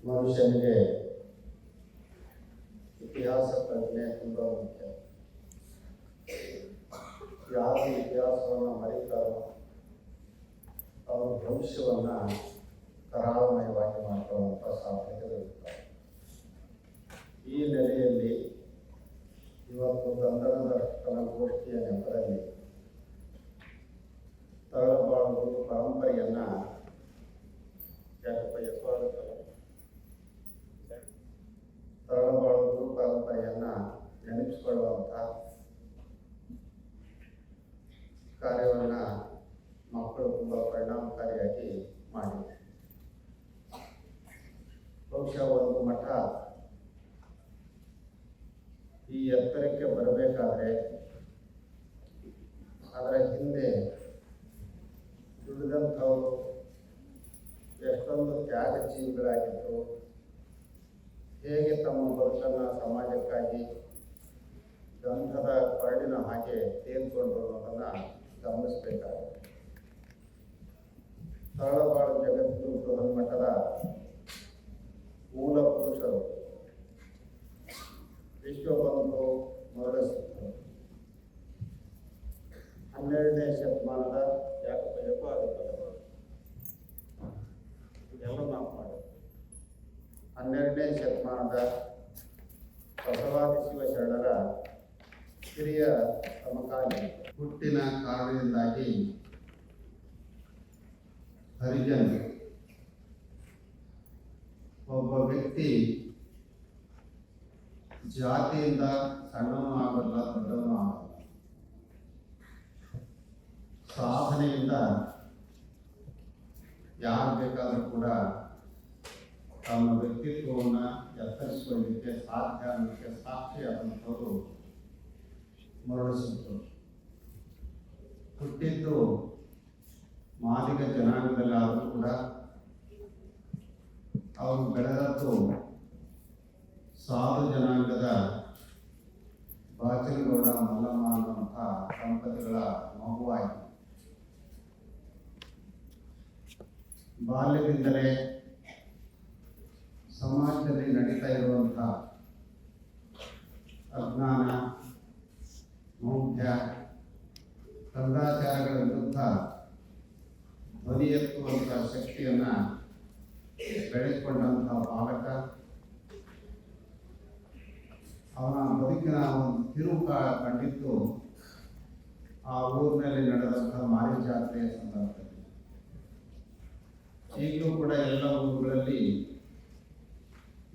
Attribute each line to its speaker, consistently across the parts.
Speaker 1: ಮನುಷ್ಯನಿಗೆ ಇತಿಹಾಸ ಪ್ರಜ್ಞೆ ತುಂಬ ಮುಖ್ಯ. ಯಾರು ಇತಿಹಾಸವನ್ನು ಮರೀತಾರೋ ಅವರ ಭವಿಷ್ಯವನ್ನು ಕರಾಳಮಯವಾಗಿ ಮಾಡಿಕೊಳ್ಳುವಂಥ ಸಾಧ್ಯತೆಗಳಿರ್ತವೆ ಈ ನೆಲೆಯಲ್ಲಿ ಇವತ್ತು ಗಂಧದ ಕನಗೋಷ್ಠಿಯ ನೆಪದಲ್ಲಿ ತಳಬಾಳು ಪರಂಪರೆಯನ್ನು ಯಾಕಪ್ಪ ತಳಬಾಳು ತಾಯಿಯನ್ನ ನೆನಪಿಸಿಕೊಳ್ಳುವಂಥ ಕಾರ್ಯವನ್ನು ಮಕ್ಕಳು ತುಂಬ ಪರಿಣಾಮಕಾರಿಯಾಗಿ ಮಾಡಿದೆ. ಬಹುಶಃ ಒಂದು ಮಠ ಈ ಎತ್ತರಕ್ಕೆ ಹೇಗೆ ತಮ್ಮ ಬದುಕನ್ನು ಸಮಾಜಕ್ಕಾಗಿ ಗಂಧದ ಕರಡಿನ ಹಾಗೆ ತೇಲ್ಕೊಂಡ್ರು ಅನ್ನೋದನ್ನು ಗಮನಿಸಬೇಕಾಗುತ್ತೆ ತರಳಬಾಳು ಜಗತ್ತು ಬೃಹನ್ಮಠದ ಮೂಲ ಪುರುಷರು ಯಾರು ಬೇಕಾದರೂ ಕೂಡ ತಮ್ಮ ವ್ಯಕ್ತಿತ್ವವನ್ನು ಎತ್ತರಿಸಿಕೊಳ್ಳಲಿಕ್ಕೆ ಸಾಧ್ಯ ಅನ್ನೋಕ್ಕೆ ಸಾಕ್ಷಿಯಾದಂಥವರು ಮರಳಿಸಿದ್ರು ಹುಟ್ಟಿದ್ದು ಮಾದಿಗ ಜನಾಂಗದಲ್ಲಾದರೂ ಕೂಡ ಅವರು ಬೆಳೆದದ್ದು ಸಾಧು ಜನಾಂಗದ ಬಾಚನಗೌಡ ಮಲ್ಲಮ್ಮ ಅನ್ನುವಂಥ ದಂಪತಿಗಳ ಮಗುವಾಯಿತು ಬಾಲ್ಯದಿಂದಲೇ ಸಮಾಜದಲ್ಲಿ ನಡೀತಾ ಇರುವಂಥ ಅಜ್ಞಾನ, ಮೌಢ್ಯ ಕಂದಾಚಾರಗಳ ವಿರುದ್ಧ ಧ್ವನಿ ಎತ್ತುವಂಥ ಶಕ್ತಿಯನ್ನು ಬೆಳೆಸಿಕೊಂಡಂಥ ಬಾಲಕ. ಅವನ ಬದುಕಿನ ಒಂದು ತಿರುವು ಕಂಡಿದ್ದು ಆ ಊರಿನಲ್ಲಿ ನಡೆದಂಥ ಮಾರಿ ಜಾತ್ರೆಯ ಸಂದರ್ಭದಲ್ಲಿ. ಈಗಲೂ ಕೂಡ ಎಲ್ಲ ಊರುಗಳಲ್ಲಿ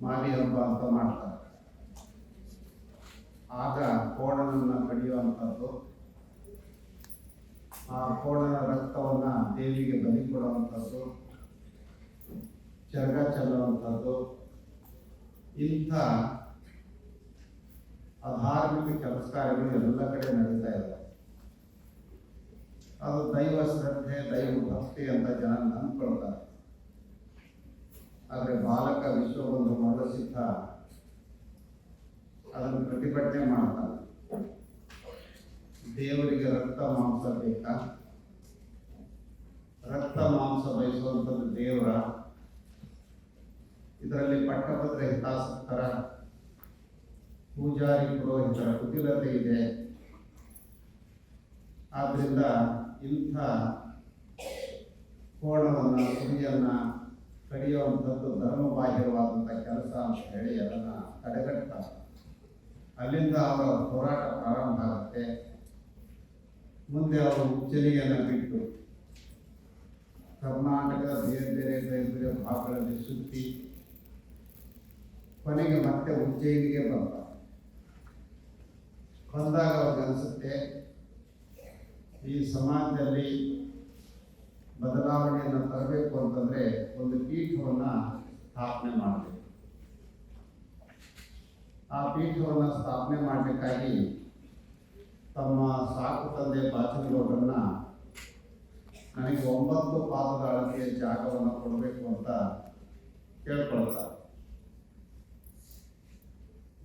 Speaker 1: ಮಾರಿ ಹಬ್ಬ ಅಂತ ಮಾಡ್ತಾರೆ. ಆಗ ಕೋಣನನ್ನು ಕಡಿಯುವಂಥದ್ದು, ಆ ಕೋಣನ ರಕ್ತವನ್ನು ದೇವಿಗೆ ಬಲಿ ಕೊಡುವಂಥದ್ದು ಚರಗ ಚೆಲ್ಲುವಂಥದ್ದು, ಇಂಥ ಅಧಾರ್ಮಿಕ ಕೆಲಸ ಕಾರ್ಯಗಳು ಎಲ್ಲ ಕಡೆ ನಡೀತಾ ಇದ್ದಾವೆ ಅದು ದೈವ ಶ್ರದ್ಧೆ, ದೈವ ಭಕ್ತಿ ಅಂತ ಜನ ನಂಬ್ಕೊಳ್ತಾರೆ. ಆದರೆ ಬಾಲಕ ವಿಶ್ವಬಂಧು ಮರಸಿದ್ಧ ಅದನ್ನು ಪ್ರತಿಭಟನೆ ಮಾಡ್ತಾನೆ ದೇವರಿಗೆ ರಕ್ತ ಮಾಂಸ ಬೇಕಾ? ರಕ್ತ ಮಾಂಸ ಬಯಸುವಂಥದ್ದು ದೇವರ? ಇದರಲ್ಲಿ ಪಟ್ಟಭದ್ರ ಹಿತಾಸಕ್ತರ, ಪೂಜಾರಿ ಪುರೋಹಿತರ ಕುಟಿಲತೆ ಇದೆ. ಆದ್ದರಿಂದ ಇಂಥ ಕೋಣವನ್ನು, ಕುರಿಯನ್ನು ಕಡಿಯುವಂಥದ್ದು ಧರ್ಮಬಾಹಿರವಾದಂಥ ಕೆಲಸ ಅಂತ ಹೇಳಿ ಅದನ್ನು ತಡೆಗಟ್ತಾರೆ. ಅಲ್ಲಿಂದ ಅವರ ಹೋರಾಟ ಪ್ರಾರಂಭ ಆಗುತ್ತೆ. ಮುಂದೆ ಅವರು ಉಚ್ಚಲಿಗೆಯನ್ನು ಬಿಟ್ಟು ಕರ್ನಾಟಕ ಬೇರೆ ಬೇರೆ ಬೇರೆ ಬೇರೆ ಭಾಗಗಳಲ್ಲಿ ಸುತ್ತಿ ಕೊನೆಗೆ ಮತ್ತೆ ಉಜ್ಜಯಿನಿಗೆ ಬರ್ತಾರೆ ಬಂದಾಗ ಅವ್ರಿಗೆ ಅನಿಸುತ್ತೆ, ಈ ಸಮಾಜದಲ್ಲಿ ಬದಲಾವಣೆಯನ್ನು ತರಬೇಕು ಅಂತಂದರೆ ಒಂದು ಪೀಠವನ್ನು ಸ್ಥಾಪನೆ ಮಾಡಬೇಕು. ಆ ಪೀಠವನ್ನು ಸ್ಥಾಪನೆ ಮಾಡಬೇಕಾಗಿ ತಮ್ಮ ಸಾಕು ತಂದೆ ಬಾಚನಗೌಡರನ್ನ ನನಗೆ ಒಂಬತ್ತು ಪಾದದ ಅಳತೆಯ ಜಾಗವನ್ನು ಕೊಡಬೇಕು ಅಂತ ಕೇಳ್ಕೊಳ್ತಾರೆ.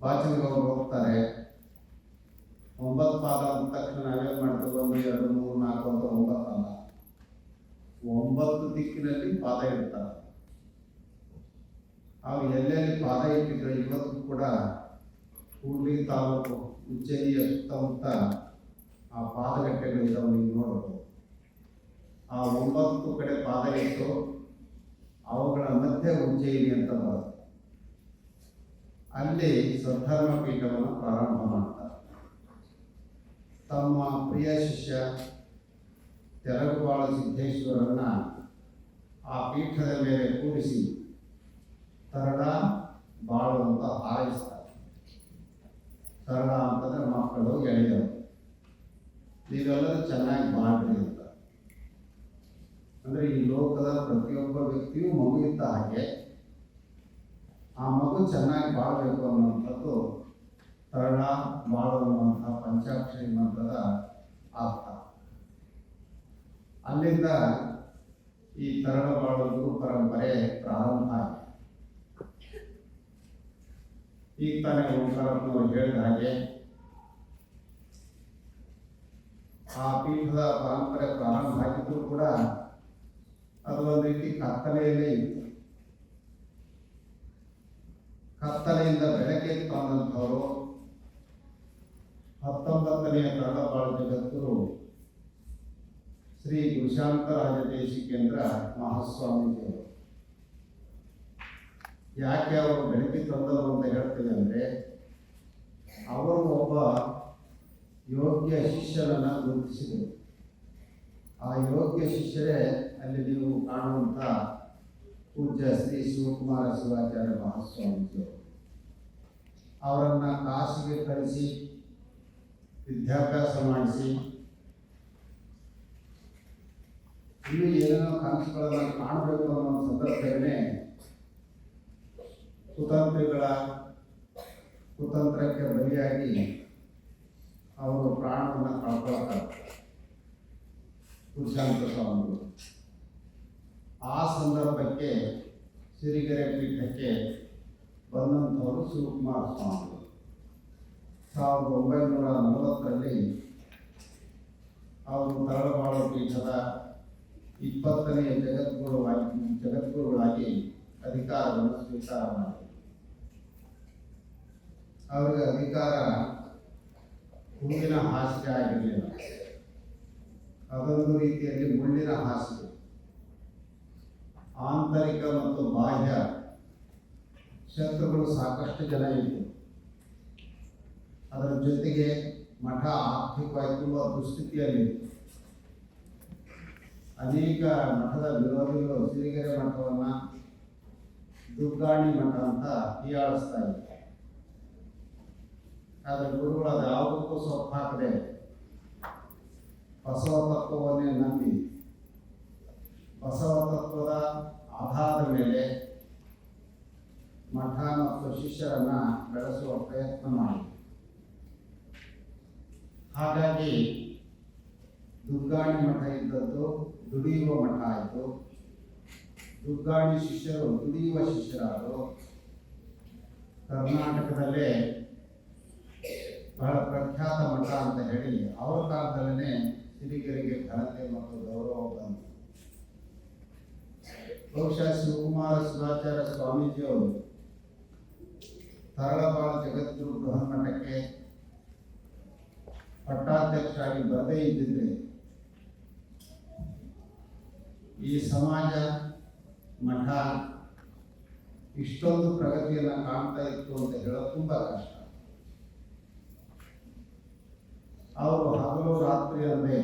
Speaker 1: ಬಾಚನಗೌಡರು ಹೋಗ್ತಾರೆ. ಒಂಬತ್ತು ಪಾದ ಅಂದ ತಕ್ಷಣ ನಾವೇನು ಮಾಡ್ತೀವಿ? ಒಂದು, ಎರಡು, ಮೂರು, ನಾಲ್ಕು, ಅಂತ ಒಂಬತ್ತು ಅಲ್ಲ ಒಂಬತ್ತು ದಿಕ್ಕಿನಲ್ಲಿ ಪಾದ ಇಡ್ತಾರೆ. ಅವರು ಎಲ್ಲೆಲ್ಲಿ ಪಾದ ಇಟ್ಟಿದ್ರು ಇವತ್ತು ಕೂಡ ಕೂಡ್ಲಿ ತಾಲೂಕು ಉಜ್ಜಯಿನಿಯ ಸುತ್ತಮುತ್ತ ಆ ಪಾದಗಟ್ಟೆಗಳಿದ್ದಾವೆ ನೀವು ನೋಡಬಹುದು. ಆ ಒಂಬತ್ತು ಕಡೆ ಪಾದ ಇಟ್ಟು ಅವುಗಳ ಮಧ್ಯೆ ಉಜ್ಜಯಿನಿ ಅಂತ ಬರುತ್ತೆ. ಅಲ್ಲಿ ಸದ್ಧರ್ಮ ಪೀಠವನ್ನು ಪ್ರಾರಂಭ ಮಾಡ್ತಾರೆ. ತಮ್ಮ ಪ್ರಿಯ ಶಿಷ್ಯ ತೆರಗುಬಾಳು ಸಿದ್ದೇಶ್ವರನ್ನ ಆ ಪೀಠದ ಮೇಲೆ ಕೂಡಿಸಿ ತರಡ ಬಾಳು ಅಂತ ಹಾರೈಸ್ತಾರೆ ತರಡ ಅಂತಂದ್ರೆ ಮಕ್ಕಳು ಗೆಳೆಯರು ನೀವೆಲ್ಲರೂ ಚೆನ್ನಾಗಿ ಬಾಳ್ರಿ ಅಂತ. ಅಂದ್ರೆ ಈ ಲೋಕದ ಪ್ರತಿಯೊಬ್ಬ ವ್ಯಕ್ತಿಯೂ ಮಗು ಇದ್ದ ಹಾಗೆ ಆ ಮಗು ಚೆನ್ನಾಗಿ ಬಾಳಬೇಕು ಅನ್ನುವಂಥದ್ದು ತರಳ ಬಾಳು ಅನ್ನುವಂಥ ಪಂಚಾಕ್ಷರಿ ಮಂತ್ರದ ಅರ್ಥ. ಅಲ್ಲಿಂದ ಈ ತರಳ ಬಾಳು ಪರಂಪರೆ ಪ್ರಾರಂಭ ಈಗ ತಾನೇ ಓಂಕಾರಪ್ಪನವರು ಹೇಳಿದ ಹಾಗೆ, ಆ ಪೀಠದ ಪರಂಪರೆ ಪ್ರಾರಂಭ ಆಗಿದ್ರು ಕೂಡ ಅದು ಒಂದು ರೀತಿ ಕತ್ತಲೆಯಲ್ಲೇ ಇತ್ತು ಕತ್ತಲೆಯಿಂದ ಬೆಳಕಿಗೆ ತಂದಂಥವರು ಹತ್ತೊಂಬತ್ತನೆಯ ತರಳಬಾಳು ಜಗದ್ಗುರು ಶ್ರೀ ಗುರುಶಾಂತರಾಜ ದೇಶಿಕೇಂದ್ರ ಮಹಾಸ್ವಾಮಿಗಳು ಯಾಕೆ ಅವರು ಬೆಳಕಿ ತಂದರು ಅಂತ ಹೇಳ್ತೀವಿ ಅಂದರೆ, ಅವರು ಒಬ್ಬ ಯೋಗ್ಯ ಶಿಷ್ಯರನ್ನು ಗುರುತಿಸಿದರು. ಆ ಯೋಗ್ಯ ಶಿಷ್ಯರೇ ಅಲ್ಲಿ ನೀವು ಕಾಣುವಂಥ ಪೂಜ್ಯ ಶ್ರೀ ಶಿವಕುಮಾರ ಶಿವಾಚಾರ್ಯ ಮಹಾಸ್ವಾಮಿಗಳು ಅವರನ್ನು ಕಾಸಿಗೆ ಕಳಿಸಿ, ವಿದ್ಯಾಭ್ಯಾಸ ಮಾಡಿಸಿ ಇನ್ನು ಏನೇನೋ ಕನಸುಗಳನ್ನು ಕಾಣಬೇಕು ಅನ್ನೋ ಸಂದರ್ಭದಲ್ಲೇ ಕುತಂತ್ರಿಗಳ ಕುತಂತ್ರಕ್ಕೆ ಬಲಿಯಾಗಿ ಅವರು ಪ್ರಾಣವನ್ನು ಕಳ್ಕೊಳ್ತಾರೆ ಪುರುಷಾಂತ ಸ್ವಾಮಿಗಳು ಆ ಸಂದರ್ಭಕ್ಕೆ ಸಿರಿಗೆರೆ ಪೀಠಕ್ಕೆ ಬಂದಂಥವರು ಶಿವಕುಮಾರ ಸ್ವಾಮಿಗಳು. ಸಾವಿರದ ಒಂಬೈನೂರ ನಲವತ್ತರಲ್ಲಿ ಅವರು ತರಳಬಾಳು ಪೀಠದ ಇಪ್ಪತ್ತನೆಯ ಜಗದ್ಗುರುವಾಗಿ ಜಗದ್ಗುರುಗಳಾಗಿ ಅಧಿಕಾರವನ್ನು ಸ್ವೀಕಾರ ಮಾಡಿದರು. ಅವರಿಗೆ ಅಧಿಕಾರ ಹೂವಿನ ಹಾಸಿಗೆ ಆಗಿರಲಿಲ್ಲ. ಅದೊಂದು ರೀತಿಯಲ್ಲಿ ಮುಳ್ಳಿನ ಹಾಸಿಗೆ. ಆಂತರಿಕ ಮತ್ತು ಬಾಹ್ಯ ಶತ್ರುಗಳು ಸಾಕಷ್ಟು ಜನ ಇದ್ದರು. ಅದರ ಜೊತೆಗೆ ಮಠ ಆರ್ಥಿಕವಾಗಿ ತುಂಬ ದುಸ್ಥಿತಿಯಲ್ಲಿತ್ತು. ಅನೇಕ ಮಠದ ವಿರೋಧಿಗಳು ಸಿರಿಗೆರೆ ಮಠವನ್ನು, ದುಗ್ಗಾಣಿ ಮಠ ಅಂತ ಹೀಯಾಳಿಸ್ತಾ ಇದ್ದಾರೆ. ಆದರೆ ಗುರುಗಳು ಅದು ಯಾವುದಕ್ಕೂ ಸೊಪ್ಪು ಹಾಕದೆ ಬಸವ ತತ್ವವನ್ನೇ ನಂಬಿ ಬಸವ ತತ್ವದ ಆಧಾರದ ಮೇಲೆ ಮಠ ಮತ್ತು ಶಿಷ್ಯರನ್ನ ಬೆಳೆಸುವ ಪ್ರಯತ್ನ ಮಾಡಿ ಹಾಗಾಗಿ ದುರ್ಗಾಣಿ ಮಠ ಇದ್ದದ್ದು ದುಡಿಯುವ ಮಠ ಆಯಿತು. ದುರ್ಗಾಣಿ ಶಿಷ್ಯರು, ದುಡಿಯುವ ಶಿಷ್ಯರಾದರು. ಕರ್ನಾಟಕದಲ್ಲೇ ಬಹಳ ಪ್ರಖ್ಯಾತ ಮಠ ಅಂತ ಹೇಳಿ ಅವರ ಕಾಲದಲ್ಲೇ ಸಿರಿಗರಿಗೆ ಘನತೆ ಮತ್ತು ಗೌರವ ಬಂತು. ಬಹುಶಃ ಶಿವಕುಮಾರ ಶಿವಾಚಾರ್ಯ ಸ್ವಾಮೀಜಿಯವರು ತರಳಬಾಳ ಜಗದ್ಗುರು ಬೃಹನ್ಮಠಕ್ಕೆ ಪಟ್ಟಾಧ್ಯಕ್ಷರಾಗಿ ಬರದೇ ಇದ್ದಿದ್ರೆ ಈ ಸಮಾಜ ಮಠ ಇಷ್ಟೊಂದು ಪ್ರಗತಿಯನ್ನು ಕಾಣ್ತಾ ಇತ್ತು ಅಂತ ಹೇಳೋದು ತುಂಬ ಕಷ್ಟ. ಅವರು ಹಗಲು ರಾತ್ರಿ ಅಂದರೆ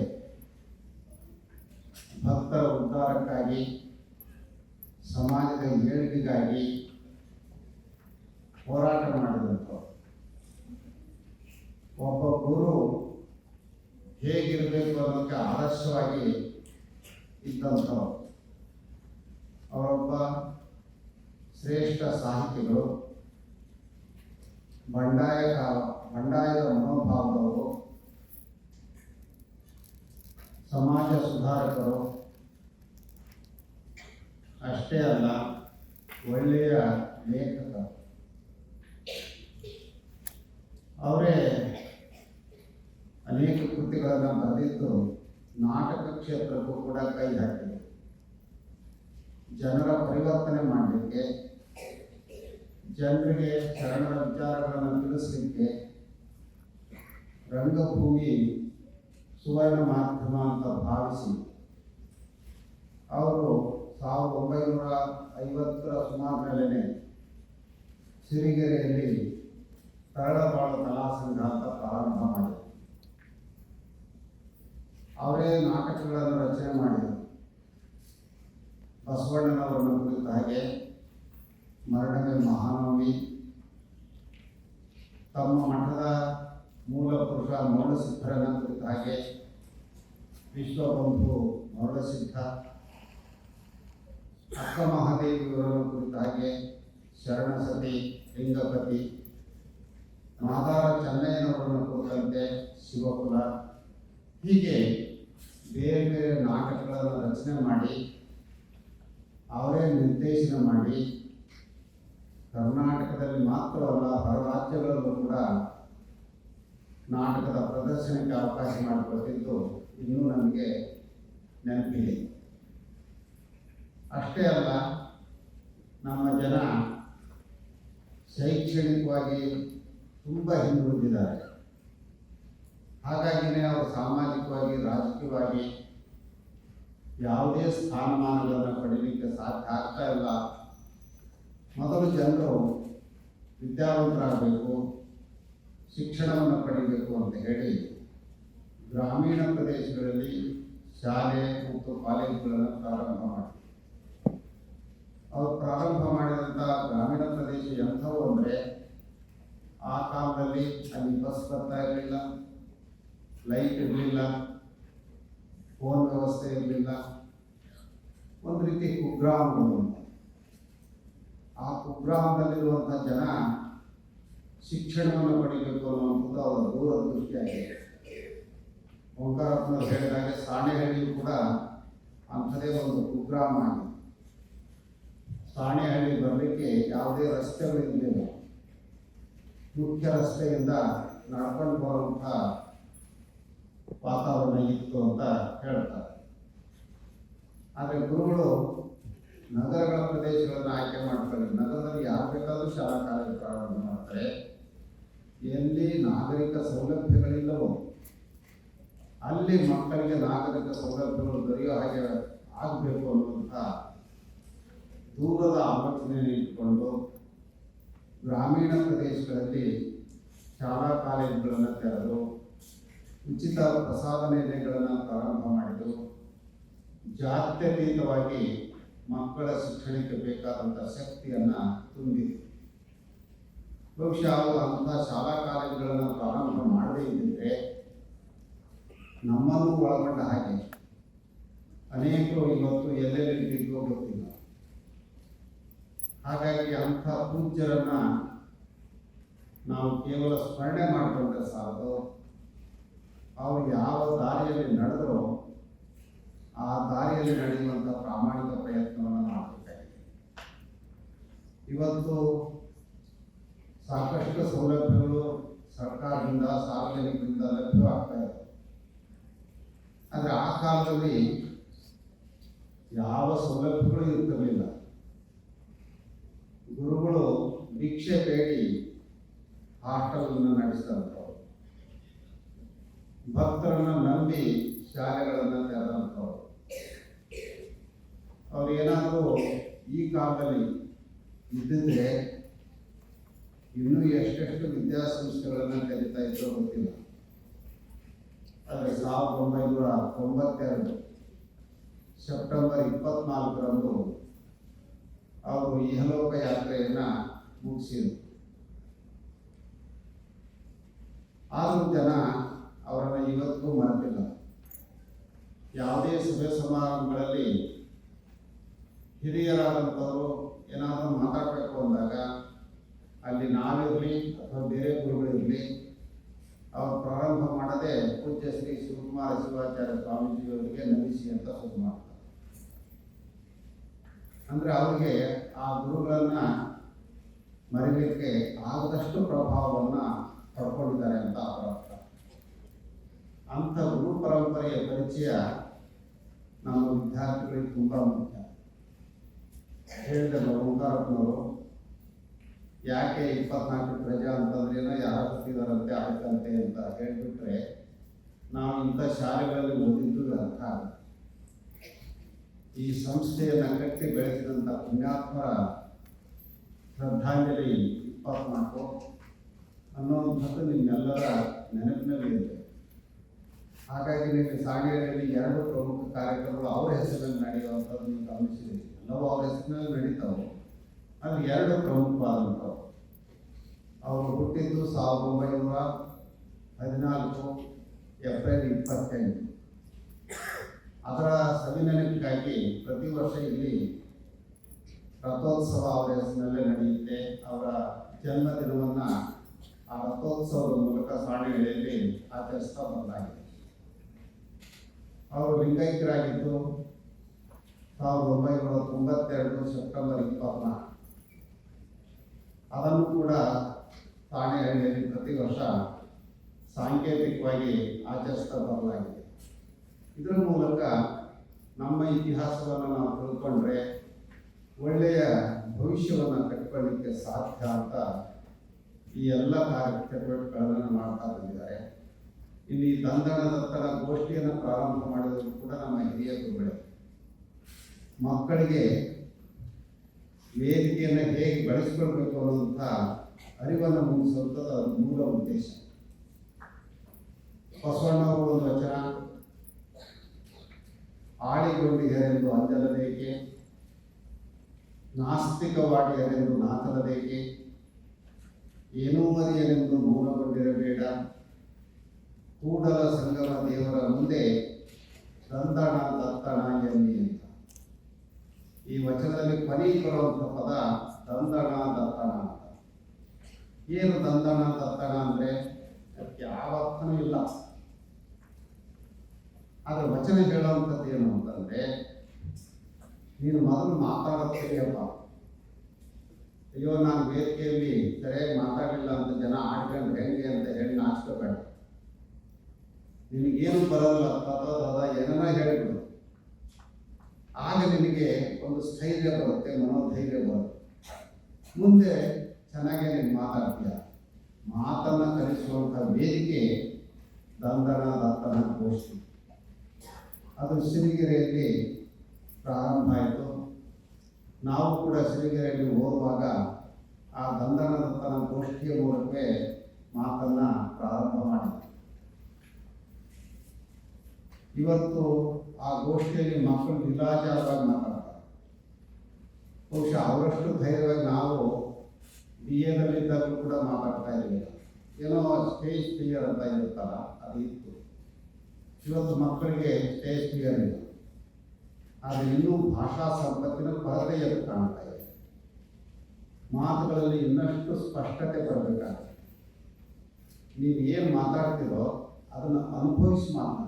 Speaker 1: ಭಕ್ತರ ಉದ್ಧಾರಕ್ಕಾಗಿ, ಸಮಾಜದ ಏಳಿಗೆಗಾಗಿ ಹೋರಾಟ ಮಾಡಿದಂಥ ಒಬ್ಬ ಗುರು ಹೇಗಿರಬೇಕು ಅನ್ನೋಕ್ಕೆ ಆದರ್ಶವಾಗಿ ಇದ್ದಂಥವ್ರು ಅವರೊಬ್ಬ ಶ್ರೇಷ್ಠ ಸಾಹಿತಿಗಳು ಬಂಡಾಯ ಬಂಡಾಯದ ಮನೋಭಾವದವರು, ಸಮಾಜ ಸುಧಾರಕರು. ಅಷ್ಟೇ ಅಲ್ಲ, ಒಳ್ಳೆಯ ಲೇಖಕರು. ಅವರೇ ಅನೇಕ ಕೃತಿಗಳನ್ನು ಬರೆದಿದ್ದು ನಾಟಕ ಕ್ಷೇತ್ರಕ್ಕೂ ಕೂಡ ಕೈ ಹಾಕಿದೆ. ಜನರ ಪರಿವರ್ತನೆ ಮಾಡಲಿಕ್ಕೆ, ಜನರಿಗೆ ಶರಣರ ವಿಚಾರಗಳನ್ನು ತಿಳಿಸಲಿಕ್ಕೆ ರಂಗಭೂಮಿ ಸುವರ್ಣ ಮಾಧ್ಯಮ ಅಂತ ಭಾವಿಸಿ, ಅವರು ಸಾವಿರದ ಒಂಬೈನೂರ ಐವತ್ತರ ಸುಮಾರಿನಲ್ಲೇ ಸಿರಿಗೆರೆಯಲ್ಲಿ ತರಳಬಾಳು ಕಲಾ ಸಂಘ ಅಂತ ಪ್ರಾರಂಭ ಮಾಡಿದರು. ಅವರೇ ನಾಟಕಗಳನ್ನು ರಚನೆ ಮಾಡಿದರು. ಬಸವಣ್ಣನವರನ್ನು ಕುರಿತ ಹಾಗೆ ಮರಣವೇ ಮಹಾನವಮಿ, ತಮ್ಮ ಮಠದ ಮೂಲ ಪುರುಷ ಮೌಢಸಿದ್ಧರನ್ನ ಕುರಿತ ಹಾಗೆ ವಿಶ್ವಬಂಧು ಮೌಢಸಿದ್ಧ ಅಕ್ಕ ಮಹಾದೇವಿಯವರನ್ನು ಕುರಿತ ಹಾಗೆ ಶರಣಸತಿ ಲಿಂಗಪತಿ ಮಾದಾರ ಚೆನ್ನಯ್ಯನವರನ್ನು ಕುರಿತಂತೆ ಶಿವಕುಲ. ಹೀಗೆ ಬೇರೆ ಬೇರೆ ನಾಟಕಗಳನ್ನು ರಚನೆ ಮಾಡಿ, ಅವರೇ ನಿರ್ದೇಶನ ಮಾಡಿ, ಕರ್ನಾಟಕದಲ್ಲಿ ಮಾತ್ರವಲ್ಲ, ಹೊರ ರಾಜ್ಯಗಳಲ್ಲೂ ಕೂಡ ನಾಟಕದ ಪ್ರದರ್ಶನಕ್ಕೆ ಅವಕಾಶ ಮಾಡಿಕೊಟ್ಟಿದ್ದು ಇನ್ನೂ ನಮಗೆ ನೆನಪಿದೆ. ಅಷ್ಟೇ ಅಲ್ಲ, ನಮ್ಮ ಜನ ಶೈಕ್ಷಣಿಕವಾಗಿ ತುಂಬ ಹಿಂದುಳಿದಿದ್ದಾರೆ. ಹಾಗಾಗಿನೇ ಅವರು ಸಾಮಾಜಿಕವಾಗಿ, ರಾಜಕೀಯವಾಗಿ ಯಾವುದೇ ಸ್ಥಾನಮಾನಗಳನ್ನು ಪಡೀಲಿಕ್ಕೆ ಸಾಧ್ಯ ಆಗ್ತಾ ಇಲ್ಲ. ಮೊದಲು ಜನರು ವಿದ್ಯಾವಂತರಾಗಬೇಕು, ಶಿಕ್ಷಣವನ್ನು ಪಡಿಬೇಕು ಅಂತ ಹೇಳಿ ಗ್ರಾಮೀಣ ಪ್ರದೇಶಗಳಲ್ಲಿ ಶಾಲೆ ಮತ್ತು ಕಾಲೇಜುಗಳನ್ನು ಪ್ರಾರಂಭ ಮಾಡಿದರು. ಅವರು ಪ್ರಾರಂಭ ಮಾಡಿದಂಥ ಗ್ರಾಮೀಣ ಪ್ರದೇಶ ಎಂಥವು ಅಂದರೆ ಆ ಕಾಲದಲ್ಲಿ ಅಲ್ಲಿ ಬಸ್ ಬರ್ತಾ ಇರಲಿಲ್ಲ. ಲೈಟ್ ಇರಲಿಲ್ಲ ಫೋನ್ ವ್ಯವಸ್ಥೆ ಇರಲಿಲ್ಲ. ಒಂದು ರೀತಿ ಕುಗ್ರಾಮಗಳು ಅಂತ ಆ ಕುಗ್ರಾಮದಲ್ಲಿರುವಂಥ ಜನ ಶಿಕ್ಷಣವನ್ನು ಪಡಿಬೇಕು ಅನ್ನುವಂಥದ್ದು ಅವರ ದೂರದೃಷ್ಟಿಯಾಗಿದೆ. ಓಂಕಾರಪ್ಪನವರು ಹೇಳಿದಾಗೆ ಸಾಣೆಹಳ್ಳಿಯು ಕೂಡ ಅಂಥದೇ ಒಂದು ಕುಗ್ರಾಮ ಆಗಿದೆ ಸಾಣೆಹಳ್ಳಿ ಬರಲಿಕ್ಕೆ ಯಾವುದೇ ರಸ್ತೆಗಳಿರಲಿಲ್ಲ ಮುಖ್ಯ ರಸ್ತೆಯಿಂದ ನಡ್ಕೊಂಡು ಬರುವಂಥ ವಾತಾವರಣ ಇತ್ತು ಅಂತ ಹೇಳ್ತಾರೆ. ಆದರೆ ಗುರುಗಳು ನಗರಗಳ ಪ್ರದೇಶಗಳನ್ನು ಆಯ್ಕೆ ಮಾಡ್ತಾರೆ ನಗರದಲ್ಲಿ ಯಾರು ಬೇಕಾದರೂ ಶಾಲಾ ಕಾಲೇಜು ಪ್ರಾರಂಭ ಮಾಡ್ತಾರೆ. ಎಲ್ಲಿ ನಾಗರಿಕ ಸೌಲಭ್ಯಗಳಿಲ್ಲವೋ, ಅಲ್ಲಿ ಮಕ್ಕಳಿಗೆ ನಾಗರಿಕ ಸೌಲಭ್ಯಗಳು ದೊರೆಯೋ ಹಾಗೆ ಆಗಬೇಕು ಅನ್ನುವಂಥ ದೂರದ ಆಲೋಚನೆಯನ್ನು ಇಟ್ಟುಕೊಂಡು ಗ್ರಾಮೀಣ ಪ್ರದೇಶಗಳಲ್ಲಿ ಶಾಲಾ ಕಾಲೇಜುಗಳನ್ನು ತೆರೆದು ಉಚಿತ ಪ್ರಸಾದನೆಗಳನ್ನು ಪ್ರಾರಂಭ ಮಾಡಿದರು. ಜಾತ್ಯತೀತವಾಗಿ ಮಕ್ಕಳ ಶಿಕ್ಷಣಕ್ಕೆ ಬೇಕಾದಂಥ ಶಕ್ತಿಯನ್ನು ತುಂಬಿದೆ ಬಹುಶಃ ಅವರು ಅಂಥ ಶಾಲಾ ಕಾಲೇಜುಗಳನ್ನು ಪ್ರಾರಂಭ ಮಾಡದೇ ಇದ್ದರೆ ನಮ್ಮನ್ನು ಒಳಗೊಂಡ ಹಾಗೆ. ಅನೇಕರು ಇವತ್ತು ಎಲ್ಲೆಲ್ಲಿದ್ದೋ ಗೊತ್ತಿಲ್ಲ ಹಾಗಾಗಿ ಅಂಥ ಪೂಜ್ಯರನ್ನು ನಾವು ಕೇವಲ ಸ್ಮರಣೆ ಮಾಡಿಕೊಂಡ್ರೆ ಸಾಲದು. ಅವರು ಯಾವ ದಾರಿಯಲ್ಲಿ ನಡೆದರೋ ಆ ದಾರಿಯಲ್ಲಿ ನಡೆಯುವಂಥ ಪ್ರಾಮಾಣಿಕ ಪ್ರಯತ್ನವನ್ನು ಮಾಡಬೇಕಾಗಿದೆ ಇವತ್ತು ಸಾಕಷ್ಟು ಸೌಲಭ್ಯಗಳು ಸರ್ಕಾರದಿಂದ, ಸಾರ್ವಜನಿಕರಿಂದ ಲಭ್ಯವಾಗ್ತಾ ಇದೆ. ಆದರೆ ಆ ಕಾಲದಲ್ಲಿ ಯಾವ ಸೌಲಭ್ಯಗಳು ಇರ್ತಿರಲಿಲ್ಲ ಗುರುಗಳು ಭಿಕ್ಷೆ ಬೇಡಿ ಹಾಸ್ಟೆಲನ್ನು ನಡೆಸಿದಂಥವ್ರು ಭಕ್ತರನ್ನು ನಂಬಿ ಶಾಲೆಗಳನ್ನು ತೆರೆದಂಥವ್ರು ಅವ್ರು ಏನಾದರೂ ಈ ಕಾಲದಲ್ಲಿ ಇದ್ದಿದ್ರೆ ಇನ್ನೂ ಎಷ್ಟೆಷ್ಟು ವಿದ್ಯಾಸಂಸ್ಥೆಗಳನ್ನು ತೆರೀತಾ ಇದ್ದೋ ಗೊತ್ತಿಲ್ಲ. ಆದರೆ ಸಾವಿರದ ಒಂಬೈನೂರ ತೊಂಬತ್ತೆರಡು ಸೆಪ್ಟೆಂಬರ್ ಇಪ್ಪತ್ನಾಲ್ಕರಂದು ಅವರು ಇಹಲೋಕ ಯಾತ್ರೆಯನ್ನು ಮುಗಿಸಿದರು. ಆದರೂ ಜನ ಅವರನ್ನು ಇವತ್ತಿಗೂ ಮರೆತಿಲ್ಲ. ಯಾವುದೇ ಸಭೆ ಸಮಾರಂಭಗಳಲ್ಲಿ ಹಿರಿಯರಾದಂಥವರು ಏನಾದರೂ ಮಾತಾಡಬೇಕು ಅಂದಾಗ ಅಲ್ಲಿ ನಾವಿರಲಿ ಅಥವಾ ಬೇರೆ ಗುರುಗಳಿರಲಿ, ಅವ್ರು ಪ್ರಾರಂಭ ಮಾಡದೆ ಪೂಜ್ಯ ಶ್ರೀ ಶಿವಕುಮಾರ ಶಿವಾಚಾರ್ಯ ಸ್ವಾಮೀಜಿಯವರಿಗೆ ನಮಿಸಿ ಅಂತ ಶುರು ಮಾಡ್ತಾರೆ. ಅಂದರೆ ಅವ್ರಿಗೆ ಆ ಗುರುಗಳನ್ನ ಮರಿಲಿಕ್ಕೆ ಆಗದಷ್ಟು ಪ್ರಭಾವವನ್ನು ಪಡ್ಕೊಂಡಿದ್ದಾರೆ ಅಂತ ಅವರ ಅಂಥ ಗುರು ಪರಂಪರೆಯ ಪರಿಚಯ ನಮ್ಮ ವಿದ್ಯಾರ್ಥಿಗಳಿಗೆ ತುಂಬ ಮುಖ್ಯ. ಹೇಳಿದ ಓಂಕಾರಪ್ಪನವರು, ಯಾಕೆ ಇಪ್ಪತ್ನಾಲ್ಕು ಪ್ರಜಾ ಅಂತಂದ್ರೇನೋ ಯಾರು ಹತ್ತಿದಾರಂತೆ ಆಗುತ್ತಂತೆ ಅಂತ ಹೇಳ್ಬಿಟ್ರೆ, ನಾವು ಇಂಥ ಶಾಲೆಗಳಲ್ಲಿ ಓದಿದ್ದು ಅರ್ಥ ಈ ಸಂಸ್ಥೆಯನ್ನು ಕಟ್ಟಿ ಬೆಳೆಸಿದಂಥ ಪುಣ್ಯಾತ್ಮರ ಶ್ರದ್ಧಾಂಜಲಿ ಇಪ್ಪತ್ನಾಲ್ಕು ಅನ್ನುವಂಥದ್ದು ನಿಮ್ಮೆಲ್ಲರ ನೆನಪಿನಲ್ಲಿ ಇದೆ ಹಾಗಾಗಿ ನಿಮಗೆ ಸಾಗರದಲ್ಲಿ ಎರಡು ಪ್ರಮುಖ ಕಾರ್ಯಕ್ರಮಗಳು ಅವರ ಹೆಸರಿನಲ್ಲಿ ನಡೆಯುವಂಥದ್ದು ನೀವು ಗಮನಿಸಿದ್ದೀರಿ ಎಲ್ಲವೂ ಅವರ ಹೆಸರಿನಲ್ಲಿ ನಡೀತಾವೆ. ಅದು ಎರಡು ಪ್ರಮುಖವಾದಂಥವು. ಅವರು ಹುಟ್ಟಿದ್ದು ಸಾವಿರದ ಒಂಬೈನೂರ ಹದಿನಾಲ್ಕು ಏಪ್ರಿಲ್ ಇಪ್ಪತ್ತೆಂಟು. ಅದರ ಸವಿನೆನಪಿಗಾಗಿ ಪ್ರತಿ ವರ್ಷ ಇಲ್ಲಿ ರಥೋತ್ಸವ ಅವರ ಹೆಸರಿನಲ್ಲೇ ನಡೆಯುತ್ತೆ. ಅವರ ಜನ್ಮದಿನವನ್ನು ಆ ರಥೋತ್ಸವದ ಮೂಲಕ ಸಾಣೆಗಳಲ್ಲಿ ಆಚರಿಸ್ತಾ ಬರಲಾಗಿದೆ ಅವರು ಲಿಂಗೈಕ್ಯರಾಗಿದ್ದು ಸಾವಿರದ ಒಂಬೈನೂರ ತೊಂಬತ್ತೆರಡು ಸೆಪ್ಟೆಂಬರ್ ಇಪ್ಪತ್ನಾಲ್ಕು. ಅದನ್ನು ಕೂಡ ಸಾಣೆಹಳ್ಳಿಯಲ್ಲಿ ಪ್ರತಿ ವರ್ಷ ಸಾಂಕೇತಿಕವಾಗಿ ಆಚರಿಸ್ತಾ ಬರಲಾಗಿದೆ. ಇದರ ಮೂಲಕ ನಮ್ಮ ಇತಿಹಾಸವನ್ನು ನಾವು ತಿಳ್ಕೊಂಡ್ರೆ ಒಳ್ಳೆಯ ಭವಿಷ್ಯವನ್ನು ಕಟ್ಕೊಳ್ಳಿಕ್ಕೆ ಸಾಧ್ಯ ಅಂತ ಈ ಎಲ್ಲ ಕಾರ್ಯ ಚಟುವಟಿಕೆಗಳನ್ನು ಮಾಡ್ತಾ ಬಂದಿದ್ದಾರೆ. ಇಲ್ಲಿ ತಂದಣ ದತ್ತರ ಗೋಷ್ಠಿಯನ್ನು ಪ್ರಾರಂಭ ಮಾಡಿದ್ರು ಕೂಡ ನಮ್ಮ ಹಿರಿಯ ಗುರುಗಳೇ ಮಕ್ಕಳಿಗೆ ವೇದಿಕೆಯನ್ನು ಹೇಗೆ ಬಳಸಿಕೊಳ್ಬೇಕು ಅನ್ನುವಂಥ ಅರಿವನ್ನು ಮೂಡಿಸುವಂಥದ್ದು ಅದರ ಮೂಲ ಉದ್ದೇಶ. ಬಸವಣ್ಣವರು ಒಂದು ವಚನ ಆಳಿಗೊಂಡಿಗರೆಂದು ಅಂಜಲದೇಕೆ ನಾಸ್ತಿಕವಾಡಿಯರೆಂದು ನಾಚಲದೇಕೆ ಏನೂ ಮರಿಯರೆಂದು ಮೌನಗೊಂಡಿರಬೇಡ ಕೂಡಲ ಸಂಗಮ ದೇವರ ಮುಂದೆ ದಂದಣ ದತ್ತಣ ಎನ್ನಿ ಅಂತ. ಈ ವಚನದಲ್ಲಿ ಕೊನೆಗೆ ಪದ ದಂದಣ ದತ್ತಣ ಅಂತ. ಏನು ದಂದಣ ದತ್ತಣ ಅಂದರೆ? ಅದಕ್ಕೆ ಯಾವ ಅರ್ಥನೂ ಇಲ್ಲ. ಆದರೆ ವಚನ ಹೇಳುವಂಥದ್ದು ಏನು ಅಂತಂದರೆ, ನೀನು ಮೊದಲು ಮಾತಾಡುತ್ತೀಯಪ್ಪ ಅಯ್ಯೋ, ನಾನು ವೇದಿಕೆಯಲ್ಲಿ ಸರಿಯಾಗಿ ಮಾತಾಡಲಿಲ್ಲ ಅಂತ ಜನ ಆಡ್ಕೊಂಡು ಹೆಂಗೆ ಅಂತ ಹೇಳಿ ನಾಚ್ಕೋಬೇಡ ನಿನಗೇನು ಬರಲ್ಲ ತದ ಏನನ್ನ ಹೇಳಿಬಿಡು. ಆಗ ನಿನಗೆ ಒಂದು ಸ್ಥೈರ್ಯ ಬರುತ್ತೆ, ಮನೋಧೈರ್ಯ ಬರುತ್ತೆ. ಮುಂದೆ ಚೆನ್ನಾಗಿ ನೀನು ಮಾತಾಡ್ತೀಯ. ಮಾತನ್ನು ಕಲಿಸುವಂಥ ವೇದಿಕೆ ದಂದನ ದತ್ತನ ಗೋಷ್ಠಿ. ಅದು ಸಿರಿಗೆರೆಯಲ್ಲಿ ಪ್ರಾರಂಭ ಆಯಿತು. ನಾವು ಕೂಡ ಸಿರಿಗೆರೆಯಲ್ಲಿ ಓದುವಾಗ ಆ ದಂದನ ದತ್ತನ ಗೋಷ್ಠಿಯ ಮೂಲಕವೇ ಮಾತನ್ನು ಪ್ರಾರಂಭ ಮಾಡಿದ್ವಿ. ಇವತ್ತು ಆ ಗೋಷ್ಠಿಯಲ್ಲಿ ಮಕ್ಕಳು ನಿರಾಜಾರವಾಗಿ ಮಾತಾಡ್ತಾರೆ. ಬಹುಶಃ ಅವರಷ್ಟು ಧೈರ್ಯವಾಗಿ ನಾವು ಬಿ ಎದಲ್ಲಿದ್ದಾಗಲೂ ಕೂಡ ಮಾತಾಡ್ತಾ ಇರಲಿಲ್ಲ ಏನೋ ಸ್ಟೇಜ್ ಫಿಯರ್ ಅಂತ ಇರುತ್ತಲ್ಲ ಅದು ಇತ್ತು. ಇವತ್ತು ಮಕ್ಕಳಿಗೆ ಸ್ಟೇಜ್ ಫಿಯರ್ ಇಲ್ಲ. ಆದರೆ ಇನ್ನೂ ಭಾಷಾ ಸಂಪತ್ತಿನ ಕೊರತೆ ಎದ್ದು ಕಾಣ್ತಾ ಇದೆ. ಮಾತುಗಳಲ್ಲಿ ಇನ್ನಷ್ಟು ಸ್ಪಷ್ಟತೆ ಬರಬೇಕಾಗುತ್ತೆ. ನೀವು ಏನು ಮಾತಾಡ್ತೀರೋ ಅದನ್ನು ಅನುಭವಿಸಿ ಮಾತನಾಡಿ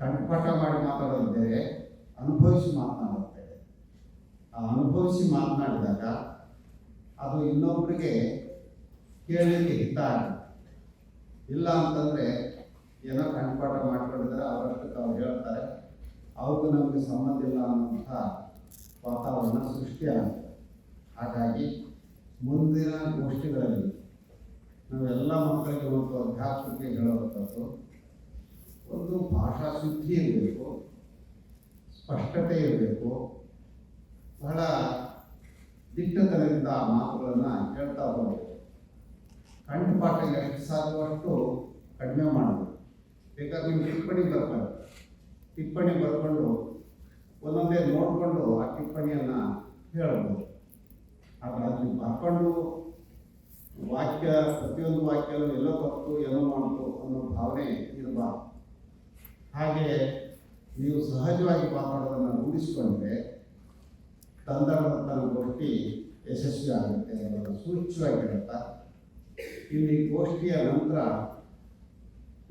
Speaker 1: ಕಂಠಪಾಠ ಮಾಡಿ ಮಾತಾಡೋದು ಬೇರೆ, ಅನುಭವಿಸಿ ಮಾತನಾಡೋದು ಬೇರೆ ಆ ಅನುಭವಿಸಿ ಮಾತನಾಡಿದಾಗ ಅದು ಇನ್ನೊಬ್ಬರಿಗೆ ಕೇಳಲಿಕ್ಕೆ ಹಿತ ಆಗುತ್ತೆ ಇಲ್ಲ ಅಂತಂದರೆ ಏನೋ ಕಂಠಪಾಠ ಮಾಡ್ಕೊಂಡಿದ್ದಾರೆ ಅವರಷ್ಟಕ್ಕೆ ಅವ್ರು ಹೇಳ್ತಾರೆ, ಅವ್ರಿಗೂ ನಮಗೆ ಸಂಬಂಧ ಇಲ್ಲ ಅನ್ನೋಂಥ ವಾತಾವರಣ ಸೃಷ್ಟಿಯಾಗುತ್ತೆ. ಹಾಗಾಗಿ ಮುಂದಿನ ಗೋಷ್ಠಿಗಳಲ್ಲಿ ನಾವೆಲ್ಲ ಮಕ್ಕಳಿಗೆ ಒಂದು ಅಧ್ಯಾತ್ಮಕ್ಕೆ ಹೇಳುವಂಥದ್ದು ಒಂದು ಭಾಷಾ ಶುದ್ಧಿ ಇರಬೇಕು, ಸ್ಪಷ್ಟತೆ ಇರಬೇಕು. ಬಹಳ ದಿಟ್ಟತನದಿಂದ ಆ ಮಾತುಗಳನ್ನು ಹೇಳ್ತಾ ಹೋಗಬೇಕು. ಕಂಠಪಾಠ ಎಷ್ಟು ಸಾಧ್ಯವಷ್ಟು ಕಡಿಮೆ ಮಾಡಬೇಕು. ಬೇಕಾದ್ರೆ ನೀವು ಟಿಪ್ಪಣಿ ಬರ್ತಾರೆ. ಟಿಪ್ಪಣಿ ಬರ್ಕೊಂಡು ಒಂದೊಂದೇ ನೋಡಿಕೊಂಡು ಆ ಟಿಪ್ಪಣಿಯನ್ನು ಹೇಳ್ಬೋದು. ಆದರೆ ಅದನ್ನು ಬರ್ಕೊಂಡು ವಾಕ್ಯ, ಪ್ರತಿಯೊಂದು ವಾಕ್ಯನೂ ಎಲ್ಲೋ ತಪ್ಪು, ಏನೋ ಮಾಡ್ತು ಅನ್ನೋ ಭಾವನೆ ಇರಬಾರ್ದು. ಹಾಗೆ ನೀವು ಸಹಜವಾಗಿ ಮಾತಾಡೋದನ್ನು ರೂಢಿಸಿಕೊಂಡ್ರೆ ತಂದಡತನ ಗೋಷ್ಠಿ ಯಶಸ್ವಿ ಆಗುತ್ತೆ ಅನ್ನೋದು ಸೂಚ್ಯವಾಗಿರುತ್ತಾ ಇಲ್ಲಿ ಗೋಷ್ಠಿಯ ನಂತರ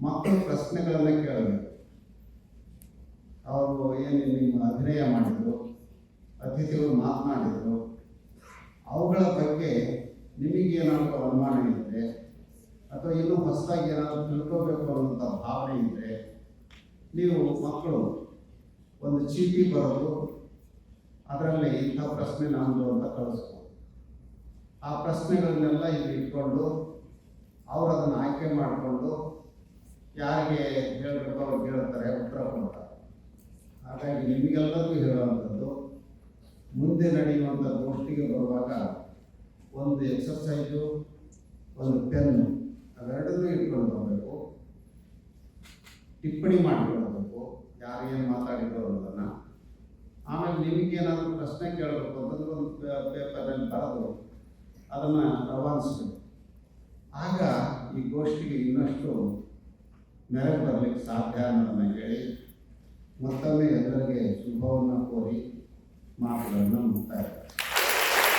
Speaker 1: ಮಕ್ಕಳು ಪ್ರಶ್ನೆಗಳನ್ನು ಕೇಳಬೇಕು. ಅವರು ಏನು ನಿಮ್ಮ ಅಭಿನಯ ಮಾಡಿದರು? ಅತಿಥಿಗಳು ಮಾತನಾಡಿದರು? ಅವುಗಳ ಬಗ್ಗೆ ನಿಮಗೇನಾದರೂ ಅನುಮಾನ ಇದ್ದರೆ ಅಥವಾ ಇನ್ನೂ ಹೊಸದಾಗಿ ಏನಾದರೂ ತಿಳ್ಕೋಬೇಕು ಅನ್ನೋಂಥ ಭಾವನೆ ಇದ್ದರೆ ನೀವು ಮಕ್ಕಳು, ಒಂದು ಚೀಟಿ ಬರೋದು, ಅದರಲ್ಲಿ ಇಂಥ ಪ್ರಶ್ನೆ ನಮ್ಮದು ಅಂತ ಕಳಿಸ್ಬೋದು. ಆ ಪ್ರಶ್ನೆಗಳನ್ನೆಲ್ಲ ಇಲ್ಲಿ ಇಟ್ಕೊಂಡು ಅವರು ಅದನ್ನು ಆಯ್ಕೆ ಮಾಡಿಕೊಂಡು ಯಾರಿಗೆ ಹೇಳಬೇಕು ಅವ್ರು ಹೇಳ್ತಾರೆ ಉತ್ತರ ಕೊಡ್ತಾರೆ. ಹಾಗಾಗಿ ನಿಮಗೆಲ್ಲರಿಗೂ ಹೇಳುವಂಥದ್ದು, ಮುಂದೆ ನಡೆಯುವಂಥ ಗೋಷ್ಠಿಗೆ ಬರುವಾಗ ಒಂದು ಎಕ್ಸರ್ಸೈಜು ಒಂದು ಪೆನ್ನು ಅವೆರಡನ್ನೂ ಇಟ್ಕೊಂಡು ಟಿಪ್ಪಣಿ ಮಾಡಿಕೊಳ್ಬೇಕು ಯಾರು ಏನು ಮಾತಾಡಿದ್ರು ಅನ್ನೋದನ್ನು. ಆಮೇಲೆ ನಿಮಗೇನಾದರೂ ಪ್ರಶ್ನೆ ಕೇಳಬೇಕು ಅಂತಂದ್ರೆ ಒಂದು ಪೇಪರಲ್ಲಿ ಬರೆದು ಅದನ್ನು ರವಾನಿಸ್ಬೇಕು. ಆಗ ಈ ಗೋಷ್ಠಿಗೆ ಇನ್ನಷ್ಟು ನೆರವು ಬರಲಿಕ್ಕೆ ಸಾಧ್ಯ ಅನ್ನೋದನ್ನ ಹೇಳಿ, ಮತ್ತೊಮ್ಮೆ ಎಲ್ಲರಿಗೆ ಶುಭವನ್ನು ಕೋರಿ ಮಾತುಗಳನ್ನು ಮುಕ್ತಾಯ